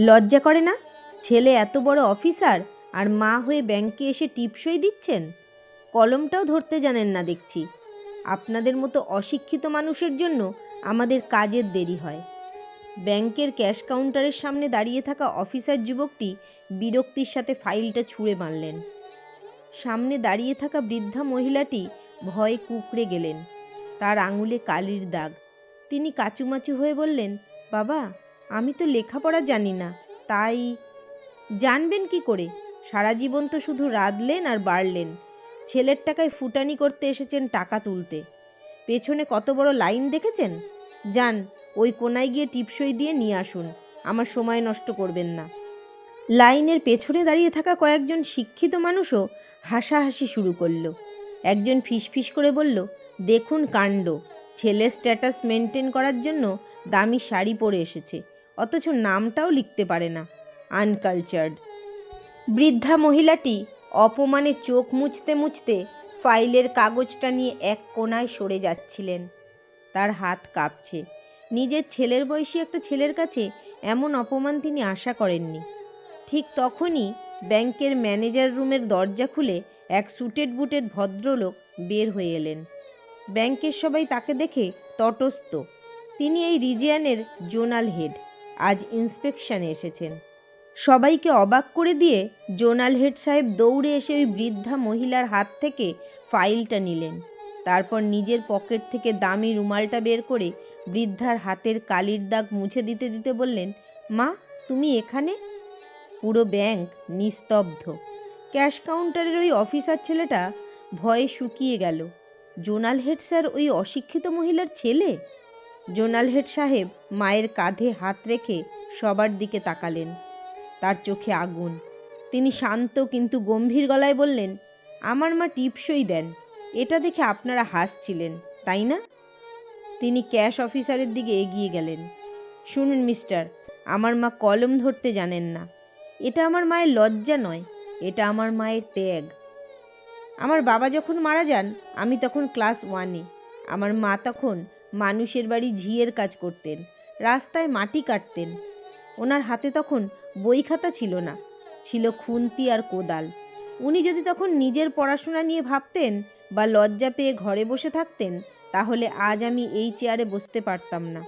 লজ্জা করে না? ছেলে এত বড় অফিসার আর মা হয়ে ব্যাংকে এসে টিপসই দিচ্ছেন? কলমটাও ধরতে জানেন না দেখছি। আপনাদের মতো অশিক্ষিত মানুষের জন্য আমাদের কাজের দেরি হয়। ব্যাংকের ক্যাশ কাউন্টারের সামনে দাঁড়িয়ে থাকা অফিসার যুবকটি বিরক্তির সাথে ফাইলটা ছুঁড়ে মারলেন। সামনে দাঁড়িয়ে থাকা বৃদ্ধা মহিলাটি ভয়ে কুকড়ে গেলেন। তার আঙুলে কালির দাগ। তিনি কাচুমাচু হয়ে বললেন, বাবা আমি তো লেখাপড়া জানি না, তাই জানবেন কি করে? সারা জীবন তো শুধু রাঁধলেন আর বাড়লেন। ছেলের টাকায় ফুটানি করতে এসেছেন টাকা তুলতে। পেছনে কত বড় লাইন দেখেছেন? যান, ওই কোনায় গিয়ে টিপসই দিয়ে নিয়ে আসুন, আমার সময় নষ্ট করবেন না। লাইনের পেছনে দাঁড়িয়ে থাকা কয়েকজন শিক্ষিত মানুষও হাসাহাসি শুরু করল। একজন ফিসফিস করে বলল, দেখুন কাণ্ড ছেলে স্ট্যাটাস মেনটেন করার জন্য দামি শাড়ি পরে এসেছে। অথচ নামটাও লিখতে পারে না। আনকালচার্ড। বৃদ্ধা মহিলাটি অপমানে চোখ মুছতে মুছতে ফাইলের কাগজটা নিয়ে এক কোণায় সরে যাচ্ছিলেন। তার হাত কাঁপছে। নিজের ছেলের বয়সী একটা ছেলের কাছে এমন অপমান তিনি আশা করেননি। ঠিক তখনই ব্যাংকের ম্যানেজার রুমের দরজা খুলে এক সুটেড বুটেড ভদ্রলোক বের হয়ে এলেন। ব্যাংকের সবাই তাকে দেখে তটস্থ। তিনি এই রিজিয়ানের জোনাল হেড। আজ ইন্সপেকশনে এসেছেন। সবাইকে অবাক করে দিয়ে জোনাল হেড সাহেব দৌড়ে এসে ওই বৃদ্ধা মহিলার হাত থেকে ফাইলটা নিলেন। তারপর নিজের পকেট থেকে দামি রুমালটা বের করে বৃদ্ধার হাতের কালির দাগ মুছে দিতে দিতে বললেন, মা, তুমি এখানে? পুরো ব্যাংক নিস্তব্ধ। ক্যাশ কাউন্টারের ওই অফিসার ছেলেটা ভয়ে শুকিয়ে গেল। জোনাল হেড স্যার ওই অশিক্ষিত মহিলার ছেলে? জোনাল হেড সাহেব মায়ের কাঁধে হাত রেখে সবার দিকে তাকালেন। তার চোখে আগুন। তিনি শান্ত কিন্তু গম্ভীর গলায় বললেন, আমার মা টিপসই দেন। এটা দেখে আপনারা হাসছিলেন, তাই না? তিনি ক্যাশ অফিসারের দিকে এগিয়ে গেলেন। শুনুন মিস্টার, আমার মা কলম ধরতে জানেন না। এটা আমার মায়ের লজ্জা নয়, এটা আমার মায়ের ত্যাগ। আমার বাবা যখন মারা যান, আমি তখন ক্লাস ওয়ানে। আমার মা তখন মানুষের বাড়ি ঝিয়ের কাজ করতেন, রাস্তায় মাটি কাটতেন। ওনার হাতে তখন বই খাতা ছিল না, ছিল খুন্তি আর কোদাল। উনি যদি তখন নিজের পড়াশোনা নিয়ে ভাবতেন বা লজ্জা পেয়ে ঘরে বসে থাকতেন, তাহলে আজ আমি এই চেয়ারে বসতে পারতাম না।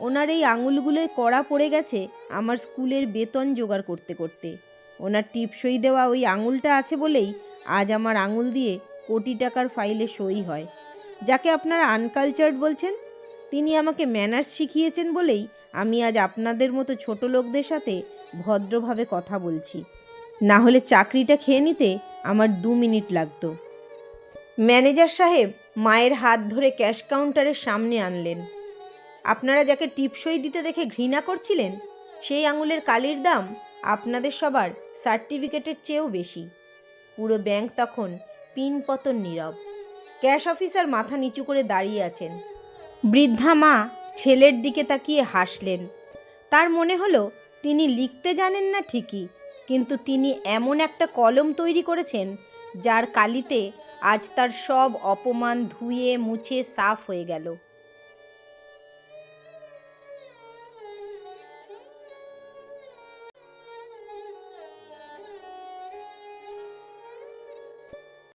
ওনার এই আঙুলগুলোয় কড়া পড়ে গেছে আমার স্কুলের বেতন জোগাড় করতে করতে। ওনার টিপসই দেওয়া ওই আঙুলটা আছে বলেই আজ আমার আঙুল দিয়ে কোটি টাকার ফাইলে সই হয়। যাকে আপনারা আনকালচার্ড বলছেন, তিনি আমাকে ম্যানার্স শিখিয়েছেন বলেই আমি আজ আপনাদের মতো ছোট লোকদের সাথে ভদ্রভাবে কথা বলছি। না হলে চাকরিটা খেয়ে নিতে আমার দু মিনিট লাগতো। ম্যানেজার সাহেব মায়ের হাত ধরে ক্যাশ কাউন্টারের সামনে আনলেন। আপনারা যাকে টিপসই দিতে দেখে ঘৃণা করছিলেন, সেই আঙুলের কালির দাম আপনাদের সবার সার্টিফিকেটের চেয়েও বেশি। পুরো ব্যাংক তখন পিনপতন নীরব। ক্যাশ অফিসার মাথা নিচু করে দাঁড়িয়ে আছেন। বৃদ্ধা মা ছেলের দিকে তাকিয়ে হাসলেন। তার মনে হলো, তিনি লিখতে জানেন না ঠিকই, কিন্তু তিনি এমন একটা কলম তৈরি করেছেন, যার কালিতে আজ তার সব অপমান ধুয়ে মুছে সাফ হয়ে গেল।